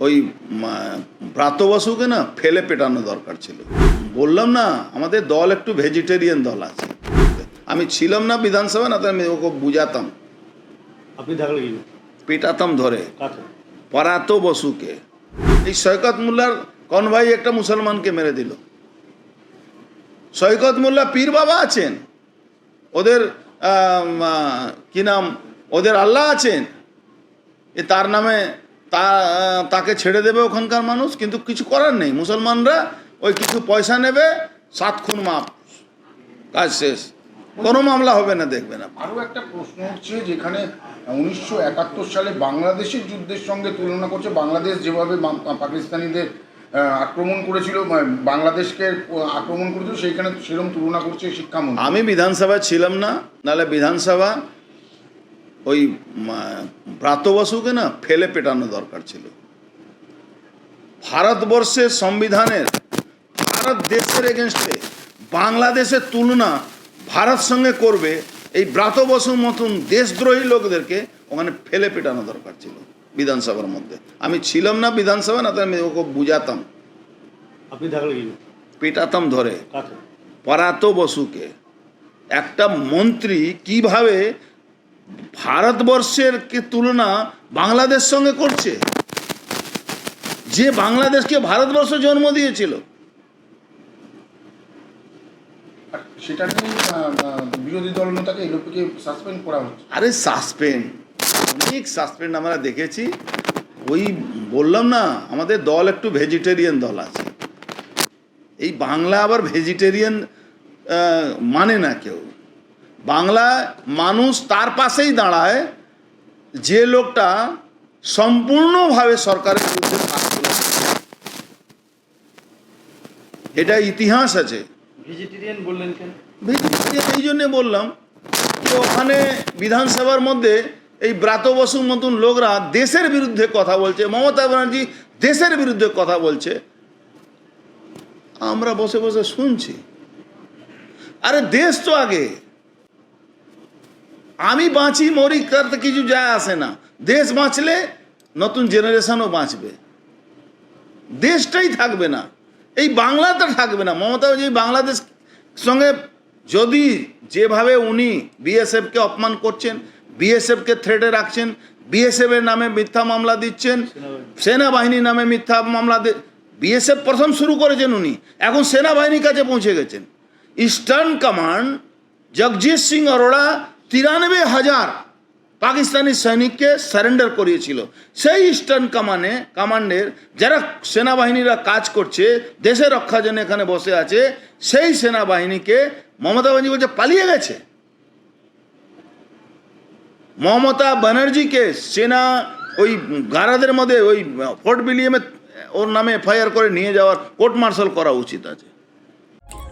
ওই মা- ব্রাত বসুকে না ফেলে পেটানো দরকার ছিল। বললাম না আমাদের দল একটু ভেজিটেরিয়ান দল আছে। আমি ছিলাম না বিধানসভা না তো আমি ওকে বুঝাতাম। আপনি থাকলে পেটাতাম ধরে। পরাতো বসুকে এই সৈকত মোল্লার কনভাই একটা মুসলমানকে মেরে দিল। সৈকত মোল্লা পীর বাবা আছেন। ওদের কি নাম? ওদের আল্লাহ আছেন। এ তার নামে তা তাকে ছেড়ে দেবে ওখানকার মানুষ কিন্তু কিছু করার নেই। মুসলমানরা ওই কিছু পয়সা নেবে সাত খুন মাপ। কাজ শেষ। কোনো মামলা হবে না দেখবে না আরও একটা প্রশ্ন হচ্ছে যেখানে উনিশশো একাত্তর সালে বাংলাদেশের যুদ্ধের সঙ্গে তুলনা করছে বাংলাদেশ যেভাবে পাকিস্তানিদের আক্রমণ করেছিল বাংলাদেশকে আক্রমণ করেছিল সেইখানে সেরকম তুলনা করছে শিক্ষামন্ত্রী। আমি বিধানসভায় ছিলাম না নাহলে বিধানসভা ওই মা- ব্রাত বসুকে না ফেলে পেটানো দরকার ছিল। ভারতবর্ষের সংবিধানের ভারত দেশের এগেনস্টে বাংলাদেশের তুলনা ভারত সঙ্গে করবে এই ব্রাত বসুর মতন দেশদ্রোহী লোকদেরকে ওখানে ফেলে পেটানো দরকার ছিল বিধানসভার মধ্যে। আমি ছিলাম না বিধানসভা না তো আমি ওকে বুঝাতাম। আপনি পেটাতাম ধরে। পরাত বসুকে একটা মন্ত্রী কীভাবে ভারতবর্ষের কে তুলনা বাংলাদেশ সঙ্গে করছে? যে বাংলাদেশকে ভারতবর্ষ জন্ম দিয়েছিল। সেটা বিরোধী দল এলোপিকে সাসপেন্ড করা হচ্ছে। আরে সাসপেন্ড অনেক সাসপেন্ড আমরা দেখেছি। ওই বললাম না আমাদের দল একটু ভেজিটেরিয়ান দল আছে। এই বাংলা আবার ভেজিটেরিয়ান মানে না কেউ। বাংলা মানুষ তার পাশেই দাঁড়ায় যে লোকটা সম্পূর্ণভাবে সরকারের বিরুদ্ধে কাজ। এটা ইতিহাস আছে। ভেজিটেরিয়ান বললেন কেন? ভেজিটেরিয়ান এই জন্যে বললাম যে ওখানে বিধানসভার মধ্যে এই ব্রাত বসুর মতন লোকরা দেশের বিরুদ্ধে কথা বলছে মমতা ব্যানার্জি দেশের বিরুদ্ধে কথা বলছে। আমরা বসে বসে শুনছি। আরে দেশ তো আগে। আমি বাঁচি মরি তাতে কিছু যায় আসে না। দেশ বাঁচলে নতুন জেনারেশনও বাঁচবে। দেশটাই থাকবে না। এই বাংলাটা থাকবে না। মমতা ব্যানার্জি বাংলাদেশ সঙ্গে যদি যেভাবে উনি বিএসএফকে অপমান করছেন বিএসএফকে থ্রেটে রাখছেন বিএসএফ এর নামে মিথ্যা মামলা দিচ্ছেন সেনাবাহিনীর নামে মিথ্যা মামলা বিএসএফ প্রথম শুরু করেছেন উনি। এখন সেনাবাহিনীর কাছে পৌঁছে গেছেন। ইস্টার্ন কমান্ড জগজিৎ সিং অরোড়া তিরানব্বই হাজার পাকিস্তানি সৈনিককে সারেন্ডার করিয়েছিল। সেই ইস্টার্ন কামানে কমান্ডের যারা সেনাবাহিনীরা কাজ করছে, দেশের রক্ষার জন্য এখানে বসে আছে, সেই সেনাবাহিনীকে মমতা ব্যানার্জি বলছে, পালিয়ে গেছে। মমতা ব্যানার্জিকে সেনা ওই গারাদের মধ্যে ওই ফোর্ট বিলিয়ামে ওর নামে এফআইআর করে নিয়ে যাওয়ার কোর্ট মার্শাল করা উচিত আছে।